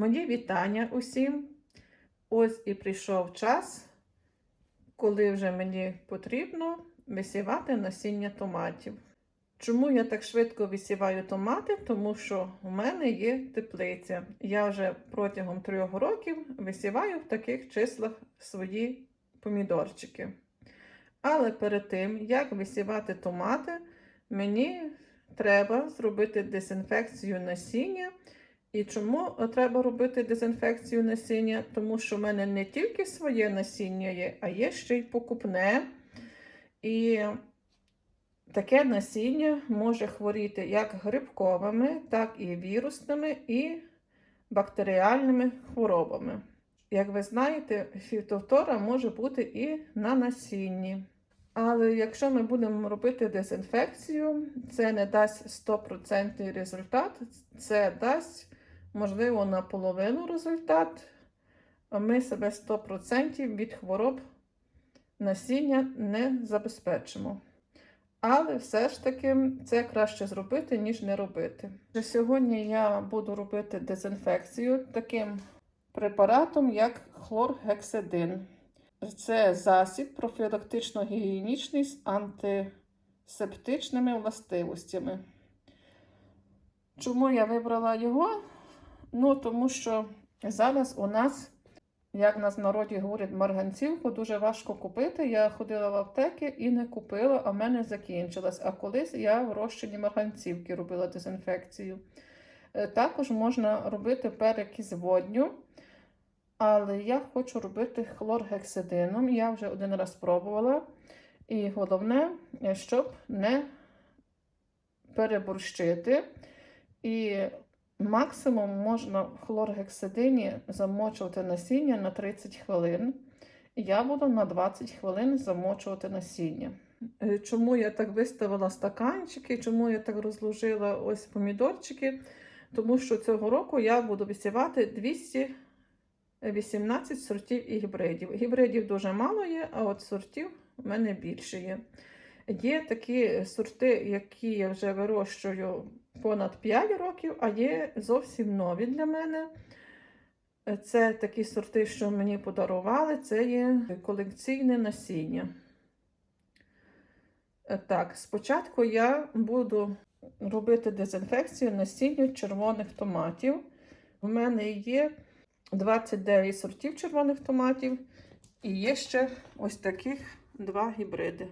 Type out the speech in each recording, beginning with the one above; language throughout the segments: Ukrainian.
Мої вітання усім. Ось і прийшов час, коли вже мені потрібно висівати насіння томатів. Чому я так швидко висіваю томати? Тому що у мене є теплиця. Я вже протягом трьох років висіваю в таких числах свої помідорчики. Але перед тим, як висівати томати, мені треба зробити дезінфекцію насіння. І чому треба робити дезінфекцію насіння? Тому що в мене не тільки своє насіння є, а є ще й покупне. І таке насіння може хворіти як грибковими, так і вірусними і бактеріальними хворобами. Як ви знаєте, фітофтора може бути і на насінні. Але якщо ми будемо робити дезінфекцію, це не дасть 100% результат, це дасть, можливо, наполовину результат, ми себе 100% від хвороб насіння не забезпечимо. Але все ж таки це краще зробити, ніж не робити. Сьогодні я буду робити дезінфекцію таким препаратом, як хлоргексидин. Це засіб профілактично-гігієнічний з антисептичними властивостями. Чому я вибрала його? Ну, тому що зараз у нас, як нас в народі говорять, марганцівку дуже важко купити. Я ходила в аптеки і не купила, а в мене закінчилась. А колись я в розчині марганцівки робила дезінфекцію. Е, Також можна робити перекись водню. Але я хочу робити хлоргексидином. Я вже один раз пробувала. І головне, щоб не переборщити. І максимум можна в хлоргексидині замочувати насіння на 30 хвилин. Я буду на 20 хвилин замочувати насіння. Е, Чому я так виставила стаканчики, чому я так розложила ось помідорчики? Тому що цього року я буду висівати 200 18 сортів і гібридів. Гібридів дуже мало є, а от сортів у мене більше є. Є такі сорти, які я вже вирощую понад 5 років, а є зовсім нові для мене. Це такі сорти, що мені подарували, це є колекційне насіння. Так, спочатку я буду робити дезінфекцію насіння червоних томатів. У мене є 29 сортів червоних томатів. І є ще ось таких два гібриди: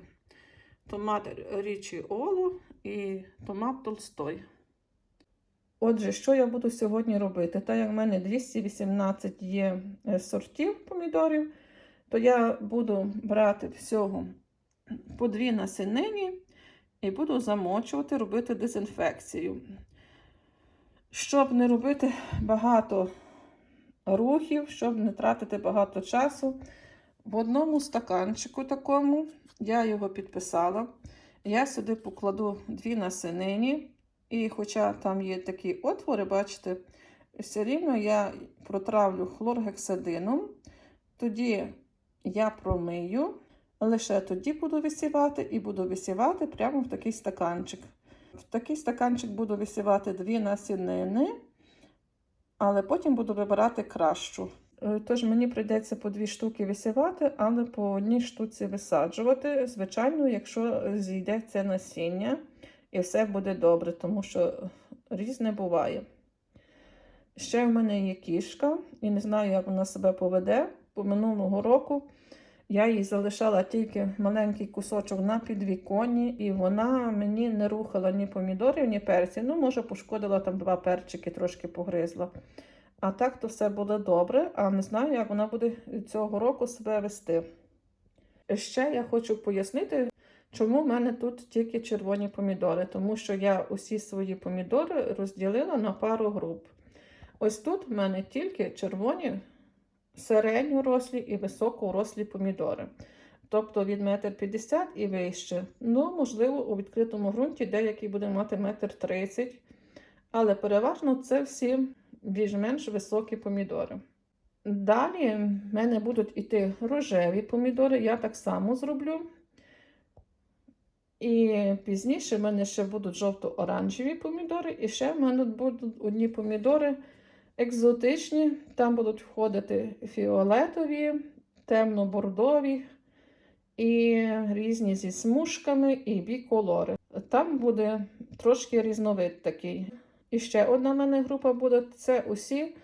томат Річі Олу і томат Толстой. Отже, що я буду сьогодні робити? Так як в мене 218 є сортів помідорів, то я буду брати всього по дві насенині і буду замочувати, робити дезінфекцію. Щоб не робити багато рухів, щоб не тратити багато часу. В одному стаканчику такому, я його підписала. Я сюди покладу дві насенині. І хоча там є такі отвори, бачите, все рівно я протравлю хлоргексидином. Тоді я промию, лише тоді буду висівати і буду висівати прямо в такий стаканчик. В такий стаканчик буду висівати дві насінини але потім буду вибирати кращу. Е, Тож мені прийдеться по дві штуки висівати, але по одній штуці висаджувати. Звичайно, якщо зійде це насіння і все буде добре, тому що різне буває. Ще в мене є кішка, і не знаю, як вона себе поведе. По минулого року я їй залишала тільки маленький кусочок на підвіконні, і вона мені не рухала ні помідорів, ні перців. Ну, може, пошкодила там два перчики, трошки погризла. А так то все буде добре, а не знаю, як вона буде цього року себе вести. Ще я хочу пояснити, чому в мене тут тільки червоні помідори, тому що я усі свої помідори розділила на пару груп. Ось тут в мене тільки червоні середньорослі і високорослі помідори. Тобто від 1,50 м і вище. Ну, можливо, у відкритому ґрунті деякі буде мати 1,30 м. Але переважно це всі більш-менш високі помідори. Далі в мене будуть іти рожеві помідори, я так само зроблю. І пізніше в мене ще будуть жовто-оранжеві помідори, і ще в мене будуть одні помідори екзотичні. Там будуть входити фіолетові, темно-бордові і різні зі смужками і біколори. Там буде трошки різновид такий. І ще одна мене група буде це усі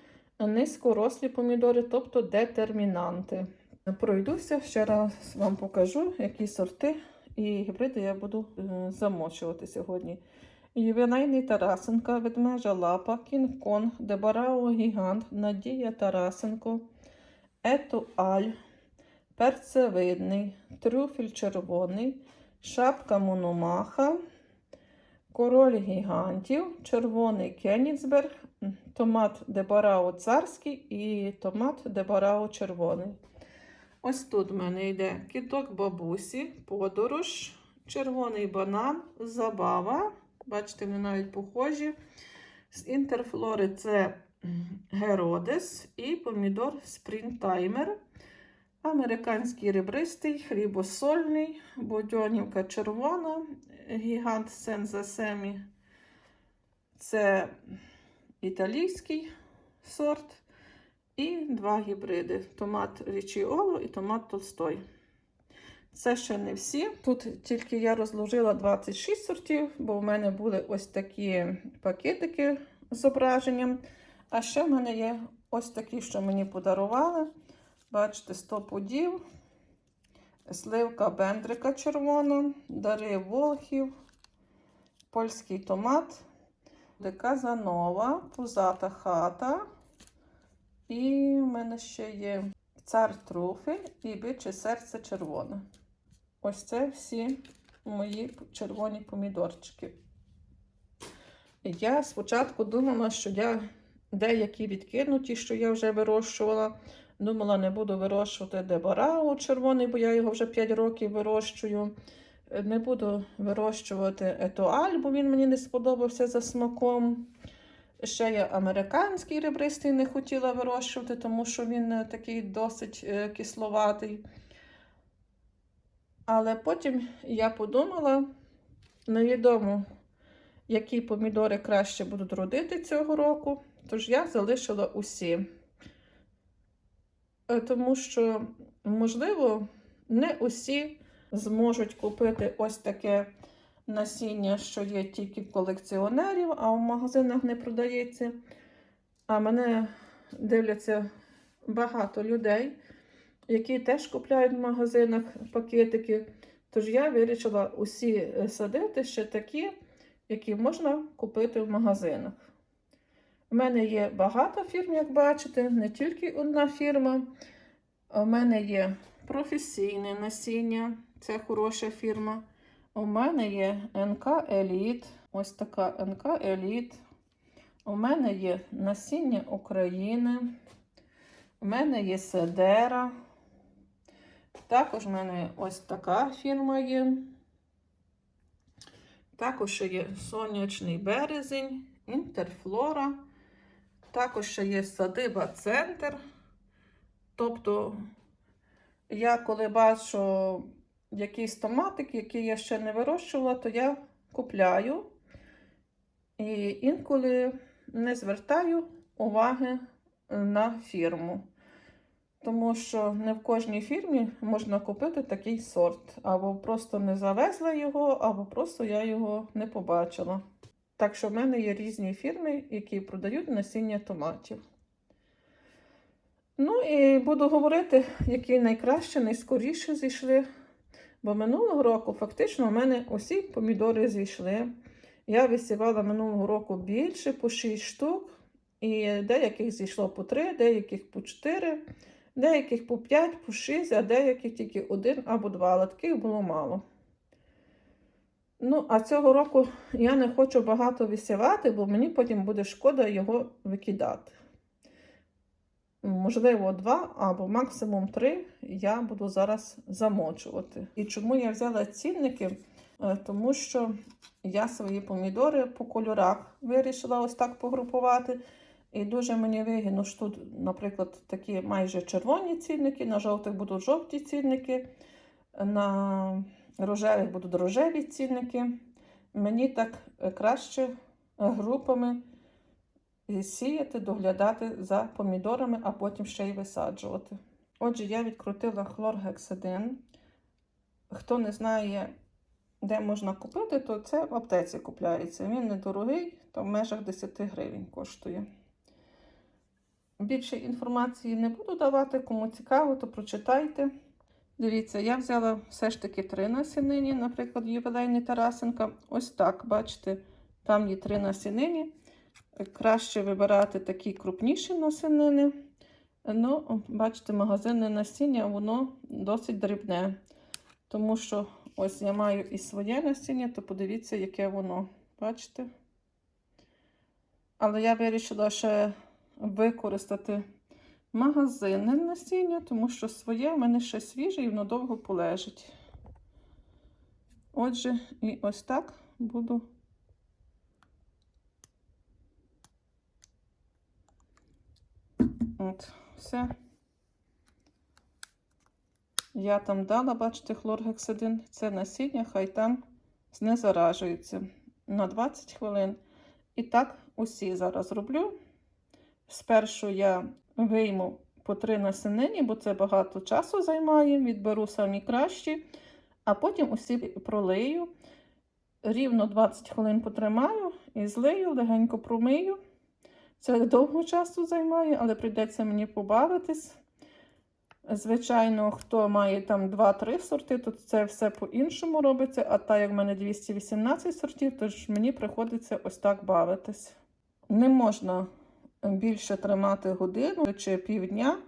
низькорослі помідори, тобто детермінанти. Пройдуся, ще раз вам покажу, які сорти і гібриди я буду е, замочувати сьогодні. Ювенальний Тарасенка, ведмежа лапа, Кінг-Конг, Дебарао Гігант, Надія Тарасенко, Етуаль, Перцевидний, Трюфель червоний, Шапка Мономаха, Король гігантів, Червоний Кенігсберг, томат Дебарао царський і томат Дебарао червоний. Ось тут в мене йде кіток бабусі, подорож, червоний банан, забава. Бачите, вони навіть похожі. З інтерфлори це Геродес і помідор Спрінтаймер. Американський ребристий, хлібосольний, бодьонівка червона, гігант Сензасемі. Це італійський сорт. І два гібриди: томат Річіоло і томат Толстой. Це ще не всі. Тут тільки я розложила 26 сортів, бо в мене були ось такі пакетики з зображенням. А ще в мене є ось такі, що мені подарували. Бачите, 100 пудів, сливка бендрика червона, дари волхів, польський томат, деказанова, пузата хата. І в мене ще є цар труфель і биче серце червоне. Ось це всі мої червоні помідорчики. Я спочатку думала, що я деякі відкинуті, що я вже вирощувала. Думала, не буду вирощувати дебарао червоний, бо я його вже 5 років вирощую. Не буду вирощувати етуаль, бо він мені не сподобався за смаком. Ще я американський ребристий не хотіла вирощувати, тому що він е, такий досить е, кисловатий. Але потім я подумала, невідомо, які помідори краще будуть родити цього року, тож я залишила усі. Е, Тому що, можливо, не усі зможуть купити ось таке насіння, що є тільки в колекціонерів, а в магазинах не продається. А мене дивляться багато людей, які теж купляють в магазинах пакетики. Тож я вирішила усі е, садити ще такі, які можна купити в магазинах. У мене є багато фірм, як бачите, не тільки одна фірма. У мене є професійне насіння, це хороша фірма. У мене є НК Еліт. Ось така НК Еліт. У мене є насіння України. У мене є Седера. Також в мене ось така фірма є. Також є сонячний березень, інтерфлора. Також ще є садиба центр. Тобто, я коли бачу якийсь томатик, який я ще не вирощувала, то я купляю. І інколи не звертаю уваги на фірму. Тому що не в кожній фірмі можна купити такий сорт. Або просто не завезла його, або просто я його не побачила. Так що в мене є різні фірми, які продають насіння томатів. Ну і буду говорити, які найкраще, найскоріше зійшли. Бо минулого року фактично у мене усі помідори зійшли. Я висівала минулого року більше по 6 штук. І деяких зійшло по 3, деяких по 4, деяких по 5, по 6, а деяких тільки один або два. Але було мало. Ну, а цього року я не хочу багато висівати, бо мені потім буде шкода його викидати. Можливо, два або максимум три я буду зараз замочувати. І чому я взяла цінники? Е, Тому що я свої помідори по кольорах вирішила ось так погрупувати. І дуже мені вигідно, що тут, наприклад, такі майже червоні цінники, на жовтих будуть жовті цінники, на рожевих будуть рожеві цінники. Мені так е, краще групами сіяти, доглядати за помідорами, а потім ще й висаджувати. Отже, я відкрутила хлоргексидин. Хто не знає, де можна купити, то це в аптеці купляється. Він недорогий, то в межах 10 гривень коштує. Більше інформації не буду давати, кому цікаво, то прочитайте. Дивіться, я взяла все ж таки три насінині, наприклад, ювілейний Тарасенка. Ось так, бачите, там є три насінині. Краще вибирати такі крупніші насінини. Ну, бачите, магазинне насіння, воно досить дрібне. Тому що ось я маю і своє насіння, то подивіться, яке воно. Бачите? Але я вирішила ще використати магазинне насіння, тому що своє в мене ще свіже і воно довго полежить. Отже, і ось так буду. От, все. Я там дала, бачите, хлоргексидин. Це насіння, хай там знезаражується на 20 хвилин. І так усі зараз роблю. Спершу я вийму по три насенині, бо це багато часу займає. Відберу самі кращі, а потім усі пролию. Рівно 20 хвилин потримаю і злию, легенько промию. Це довго часу займає, але прийдеться мені побавитись. Звичайно, хто має там 2-3 сорти, то це все по-іншому робиться. А так як в мене 218 сортів, то ж мені приходиться ось так бавитись. Не можна більше тримати годину чи півдня,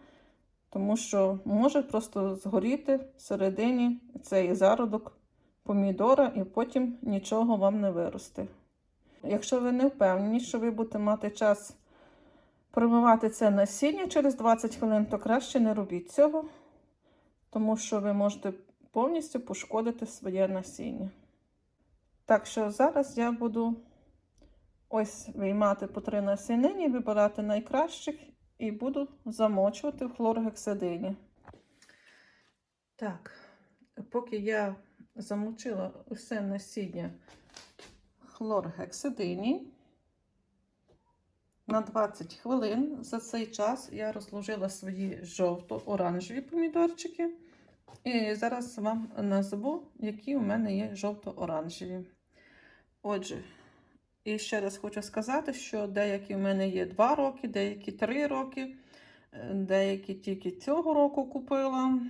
тому що може просто згоріти всередині цей зародок помідора, і потім нічого вам не виросте. Якщо ви не впевнені, що ви будете мати час промивати це насіння через 20 хвилин, то краще не робіть цього, тому що ви можете повністю пошкодити своє насіння. Так що зараз я буду ось виймати по три насінині, вибирати найкращих і буду замочувати в хлоргексидині. Так, поки я замочила усе насіння хлоргексидині, на 20 хвилин. За цей час я розложила свої жовто-оранжеві помідорчики. І зараз вам назву, які у мене є жовто-оранжеві. Отже, і ще раз хочу сказати, що деякі у мене є 2 роки, деякі 3 роки, деякі тільки цього року купила.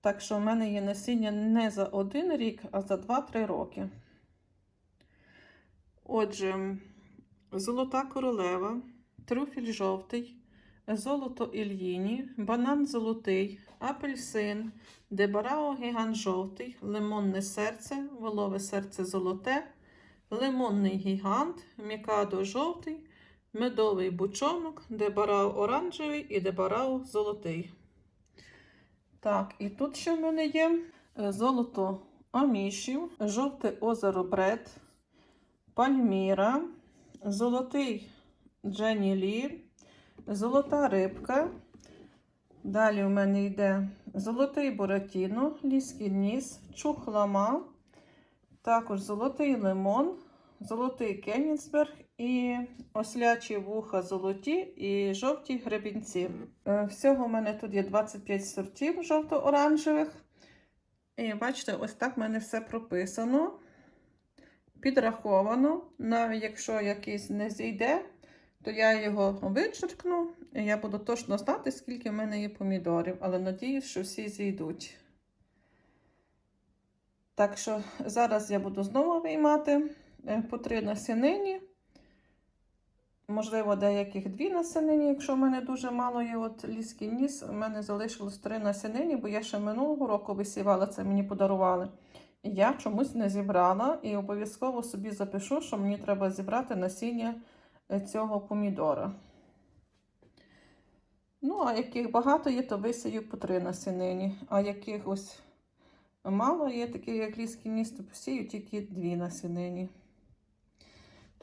Так що в мене є насіння не за один рік, а за 2-3 роки. Отже, Золота королева, трюфель жовтий, золото ільїні, банан золотий, апельсин, дебарао гігант жовтий, лимонне серце, волове серце золоте, лимонний гігант, мікадо жовтий, медовий бучонок, дебарао оранжевий і дебарао золотий. Так, і тут ще в мене є золото амішів, жовте озеро Бред, пальміра. Золотий Дженні Лі, золота рибка. Далі у мене йде золотий Буратіно, ліський ніс, чухлама, також золотий лимон, золотий Кенігсберг і ослячі вуха золоті і жовті гребінці. Е, Всього у мене тут є 25 сортів жовто-оранжевих. І бачите, ось так в мене все прописано підраховано. Навіть якщо якийсь не зійде, то я його вичеркну, і я буду точно знати, скільки в мене є помідорів. Але надіюсь, що всі зійдуть. Так що зараз я буду знову виймати е, по три насінині. Можливо, деяких дві насінині, якщо в мене дуже мало є от ліський ніс, у мене залишилось три насінині, бо я ще минулого року висівала, це мені подарували. Я чомусь не зібрала і обов'язково собі запишу, що мені треба зібрати насіння е, цього помідора. Ну, а яких багато є, то висію по три насінині. А яких ось мало є, такі як ліський ніс, то посію тільки дві насінині.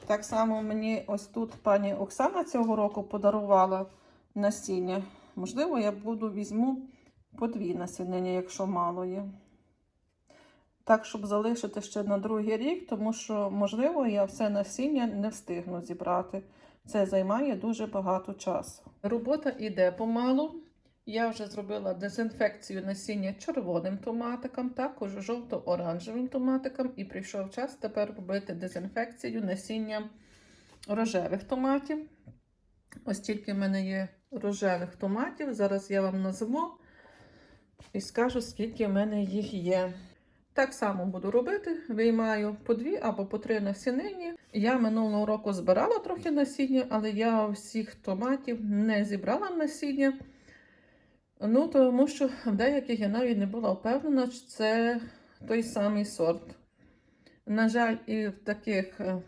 Так само мені ось тут пані Оксана цього року подарувала насіння. Можливо, я буду візьму по дві насінини, якщо мало є. так, щоб залишити ще на другий рік, тому що, можливо, я все насіння не встигну зібрати. Це займає дуже багато часу. Робота йде помалу. Я вже зробила дезінфекцію насіння червоним томатикам, також жовто-оранжевим томатикам, і прийшов час тепер робити дезінфекцію насіння рожевих томатів. Ось тільки в мене є рожевих томатів. Зараз я вам назву і скажу, скільки в мене їх є. Так само буду робити. Виймаю по дві або по три насінині. Я минулого року збирала трохи насіння, але я всіх томатів не зібрала насіння. Ну, тому що в деяких я навіть не була впевнена, що це той самий сорт. На жаль, і в таких е,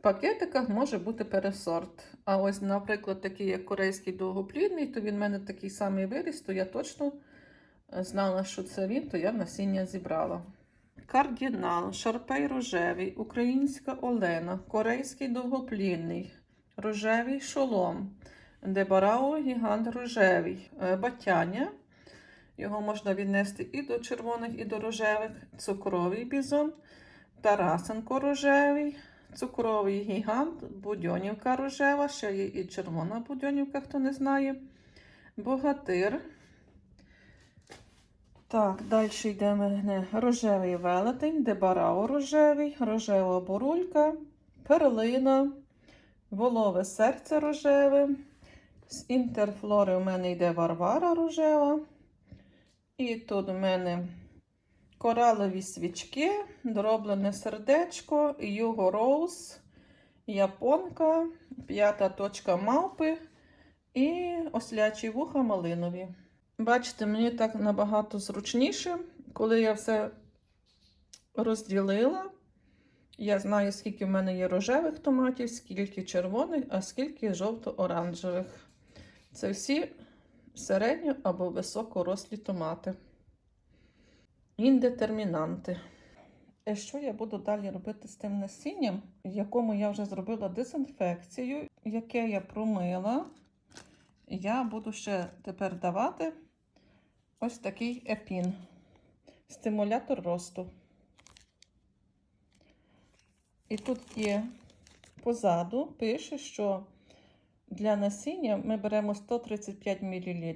пакетиках може бути пересорт. А ось, наприклад, такий як корейський довгоплідний, то він в мене такий самий виріс, то я точно е, знала, що це він, то я насіння зібрала. Кардінал, шарпей рожевий, українська олена, корейський довгоплідний, рожевий шолом, дебарао гігант рожевий, е, батяня. Його можна віднести і до червоних, і до рожевих, цукровий бізон, Тарасенко рожевий, цукровий гігант, будьонівка рожева, ще є і червона будьонівка, хто не знає. Богатир. Так, далі йде мене рожевий велетень, дебарао рожевий, рожева бурулька, перлина, волове серце рожеве. З інтерфлори у мене йде варвара рожева. І тут у мене коралові свічки, дроблене сердечко, Юго Роуз, японка, п'ята точка мавпи і ослячі вуха малинові. Бачите, мені так набагато зручніше, коли я все розділила. Я знаю, скільки в мене є рожевих томатів, скільки червоних, а скільки жовто-оранжевих. Це всі середньо або високорослі томати. Індетермінанти. І що я буду далі робити з тим насінням, в якому я вже зробила дезінфекцію, яке я промила. Я буду ще тепер давати ось такий епін. Стимулятор росту. І тут є позаду, пише, що для насіння ми беремо 135 мл.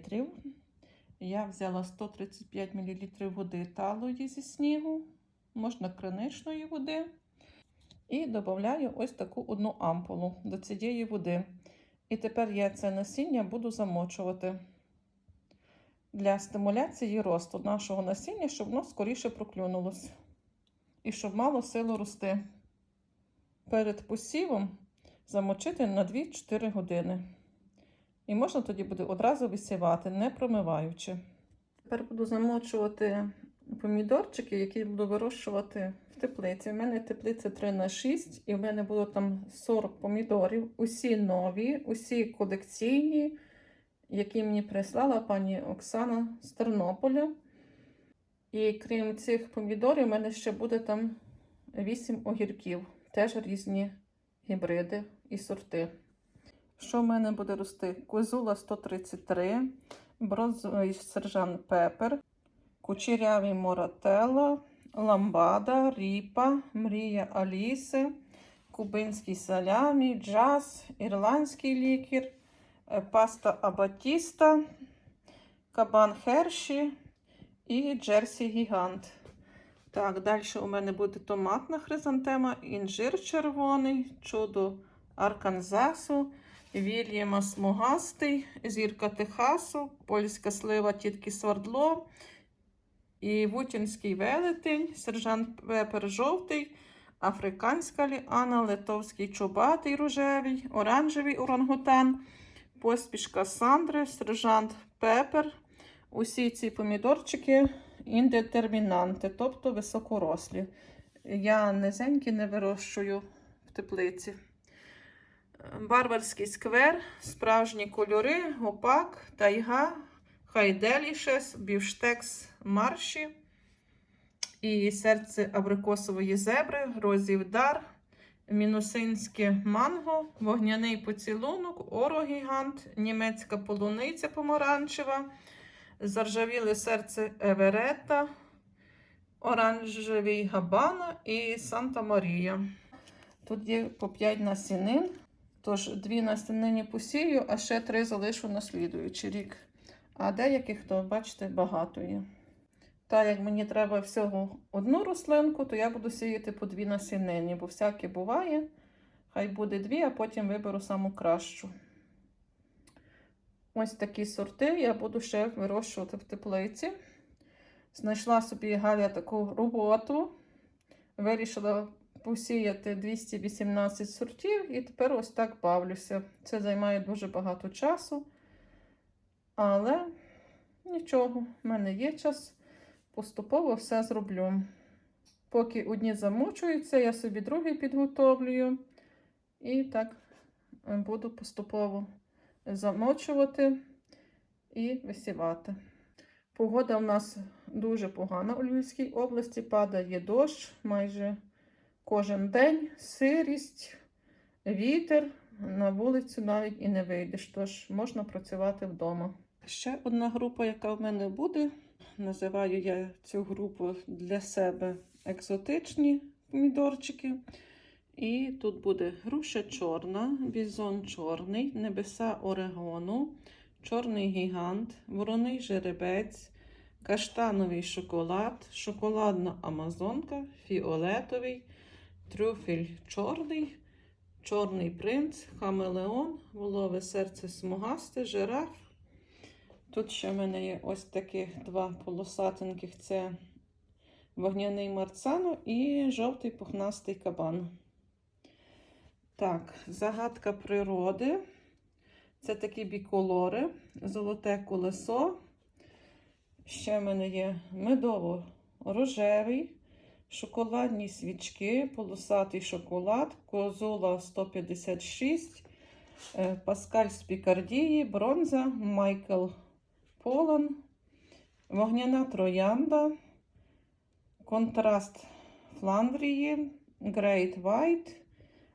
Я взяла 135 мл води талої зі снігу, можна криничної води. І додаю ось таку одну ампулу до цієї води. І тепер я це насіння буду замочувати для стимуляції росту нашого насіння, щоб воно скоріше проклюнулося. І щоб мало силу рости. Перед посівом замочити на 2-4 години. І можна тоді буде одразу висівати, не промиваючи. Тепер буду замочувати помідорчики, які буду вирощувати в теплиці. У мене теплиця 3 на 6 і в мене було там 40 помідорів. Усі нові, усі колекційні, які мені прислала пані Оксана з Тернополя. І крім цих помідорів, у мене ще буде там 8 огірків. Теж різні гібриди і сорти. Що в мене буде рости? Козула 133, бронзовий сержант Пепер, кучерявий Морателла, ламбада, ріпа, мрія Аліси, кубинський салямі, джаз, ірландський лікер, е, паста Абатіста, кабан Херші і Джерсі Гігант. Так, далі у мене буде томатна хризантема, інжир червоний, чудо Арканзасу, Вільяма Смугастий, зірка Техасу, польська слива тітки Свердло, і Вутінський велетень, сержант Пепер жовтий, африканська ліана, литовський чубатий рожевий, оранжевий орангутан, поспішка Сандри, сержант Пепер. Усі ці помідорчики індетермінанти, тобто високорослі. Я низенькі не вирощую в теплиці. Барбарський сквер, справжні кольори, гопак, тайга, хайделішес, бівштекс марші і серце абрикосової зебри, грозів дар, мінусинське манго, вогняний поцілунок, орогігант, німецька полуниця помаранчева, заржавіле серце Еверета, оранжевий габана і Санта Марія. Тут є по 5 насінин. Тож дві насінини посію, а ще три залишу на слідуючий рік. А деяких, то, бачите, багато є. Та як мені треба всього одну рослинку, то я буду сіяти по дві насінини, бо всяке буває. Хай буде дві, а потім виберу саму кращу. Ось такі сорти я буду ще вирощувати в теплиці. Знайшла собі Галя таку роботу. Вирішила посіяти 218 сортів і тепер ось так бавлюся. Це займає дуже багато часу. Але нічого, в мене є час. Поступово все зроблю. Поки одні замочуються, я собі другі підготовлюю. І так буду поступово замочувати і висівати. Погода в нас дуже погана у Львівській області, падає дощ майже кожен день, сирість, вітер. На вулицю навіть і не вийдеш, тож можна працювати вдома. Ще одна група, яка в мене буде. Називаю я цю групу для себе екзотичні помідорчики. І тут буде груша чорна, бізон чорний, небеса Орегону, чорний гігант, вороний жеребець, каштановий шоколад, шоколадна амазонка, фіолетовий, трюфель чорний, чорний принц, хамелеон, волове серце смугасте, жираф. Тут ще в мене є ось таких два полосатеньких: це вогняний марцано і жовтий пухнастий кабан. Так, загадка природи. Це такі біколори, золоте колесо. Ще в мене є медово-рожевий, шоколадні свічки, полосатий шоколад, козула 156, е, Паскаль з Пікардії, бронза, Майкл Полан, вогняна троянда, контраст Фландрії, Грейт Вайт,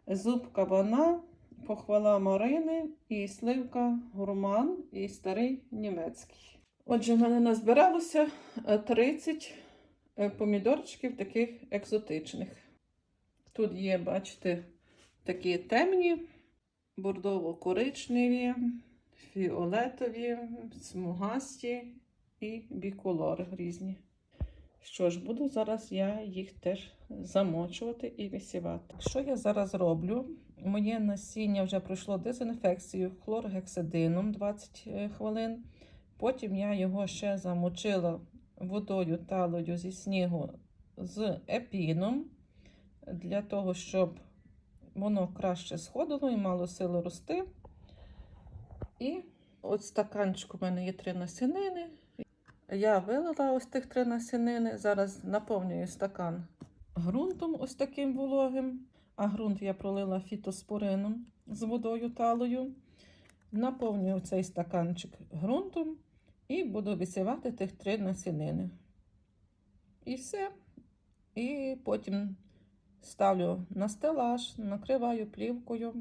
зуб кабана, похвала Марини і сливка гурман і старий німецький. Отже, в мене назбиралося е, 30 е, помідорчиків таких екзотичних. Тут є, бачите, такі темні, бордово-коричневі, фіолетові, смугасті і біколори різні. Що ж, буду зараз я їх теж замочувати і висівати. Що я зараз роблю? Моє насіння вже пройшло дезінфекцію хлоргексидином 20 е, хвилин. Потім я його ще замочила водою талою зі снігу з епіном, для того, щоб воно краще сходило і мало сили рости. І от стаканчик у мене є три насінини. Я вилила ось тих три насінини. Зараз наповнюю стакан ґрунтом ось таким вологим, а ґрунт я пролила фітоспорином з водою талою. Наповнюю цей стаканчик ґрунтом і буду висівати тих три насінини. І все. І потім ставлю на стелаж, накриваю плівкою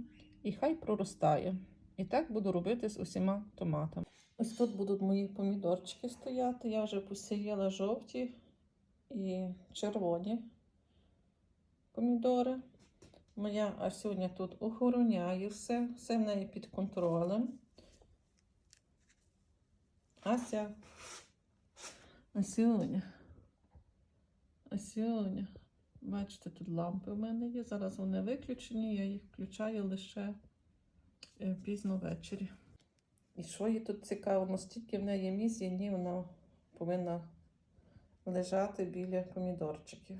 і хай проростає. І так буду робити з усіма томатами. Ось тут будуть мої помідорчики стояти. Я вже посіяла жовті і червоні помідори. Моя Асюня тут охороняє все, все в неї під контролем. Ася. Асюня. Асюня. Бачите, тут лампи в мене є. Зараз вони виключені, я їх включаю лише е, пізно ввечері. І що їй тут цікаво, настільки в неї мізі, вона повинна лежати біля помідорчиків.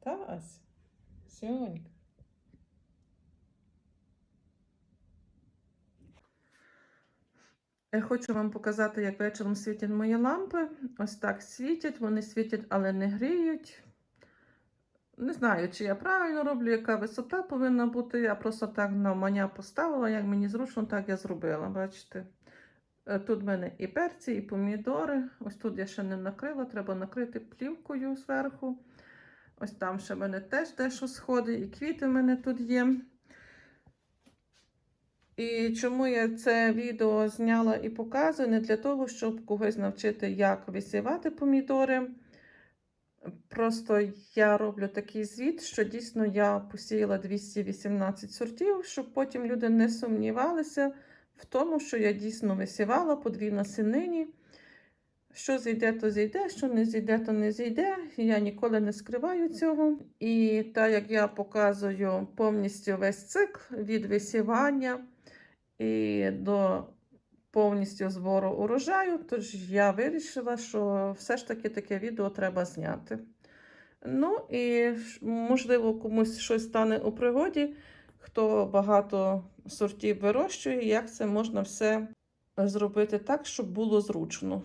Та, Ася? Сьонька. Я хочу вам показати, як вечором світять мої лампи. Ось так світять, вони світять, але не гріють. Не знаю, чи я правильно роблю, яка висота повинна бути. Я просто так на маня поставила, як мені зручно, так я зробила. Бачите? Е, Тут в мене і перці, і помідори. Ось тут я ще не накрила, треба накрити плівкою зверху. Ось там ще в мене теж дещо сходить, і квіти в мене тут є. І чому я це відео зняла і показую? Не для того, щоб когось навчити, як висівати помідори, Просто я роблю такий звіт, що дійсно я посіяла 218 сортів, щоб потім люди не сумнівалися в тому, що я дійсно висівала по дві насенині. Що зійде, то зійде, що не зійде, то не зійде. Я ніколи не скриваю цього. І так як я показую повністю весь цикл від висівання і до повністю збору урожаю, тож я вирішила, що все ж таки таке відео треба зняти. Ну і можливо, комусь щось стане у пригоді, хто багато сортів вирощує, як це можна все зробити так, щоб було зручно.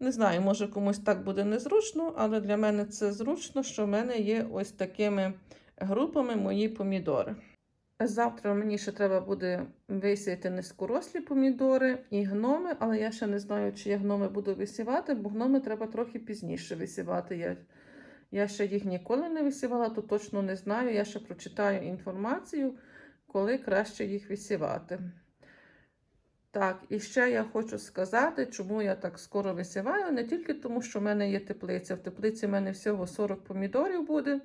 Не знаю, може комусь так буде незручно, але для мене це зручно, що в мене є ось такими групами мої помідори. Завтра мені ще треба буде висіяти низькорослі помідори і гноми, але я ще не знаю, чи я гноми буду висівати, бо гноми треба трохи пізніше висівати. Я, я ще їх ніколи не висівала, то точно не знаю. Я ще прочитаю інформацію, коли краще їх висівати. Так, і ще я хочу сказати, чому я так скоро висіваю. Не тільки тому, що в мене є теплиця. В теплиці в мене всього 40 помідорів буде,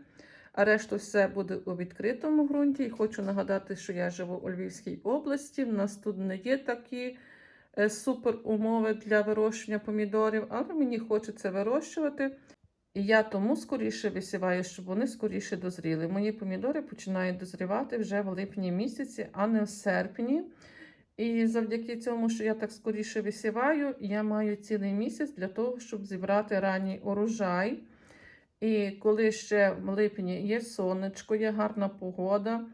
а решту все буде у відкритому ґрунті. І хочу нагадати, що я живу у Львівській області. В нас тут не є такі е, супер умови для вирощування помідорів, але мені хочеться вирощувати. І я тому скоріше висіваю, щоб вони скоріше дозріли. Мої помідори починають дозрівати вже в липні місяці, а не в серпні. І завдяки цьому, що я так скоріше висіваю, я маю цілий місяць для того, щоб зібрати ранній урожай. І коли ще в липні є сонечко, є гарна погода,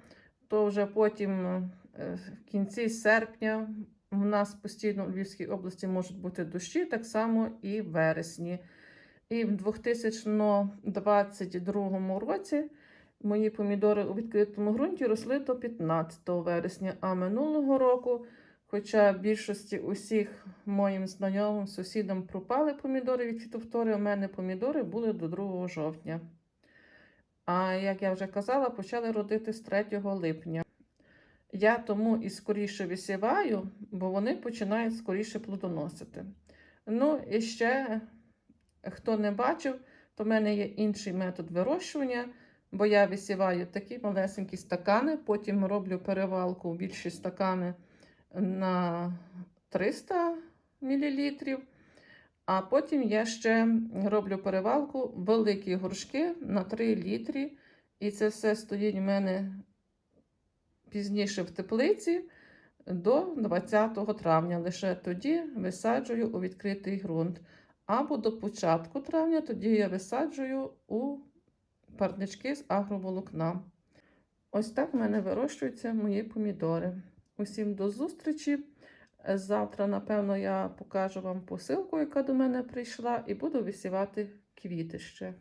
то вже потім е, в кінці серпня у нас постійно у Львівській області можуть бути дощі, так само і в вересні. І в 2022 році мої помідори у відкритому ґрунті росли до 15 вересня, а минулого року, хоча більшості усіх моїм знайомим сусідам пропали помідори від фітофтори, у мене помідори були до 2 жовтня. А як я вже казала, почали родити з 3 липня. Я тому і скоріше висіваю, бо вони починають скоріше плодоносити. Ну, і ще, хто не бачив, то в мене є інший метод вирощування, бо я висіваю такі малесенькі стакани, потім роблю перевалку в більші стакани на 300 мл. А потім я ще роблю перевалку великі горшки на 3 літрі. І це все стоїть в мене пізніше в теплиці до 20 травня. Лише тоді висаджую у відкритий ґрунт. Або до початку травня, тоді я висаджую у парнички з агроволокна. Ось так в мене вирощуються мої помідори. Усім до зустрічі. Завтра, напевно, я покажу вам посилку, яка до мене прийшла, і буду висівати квіти ще.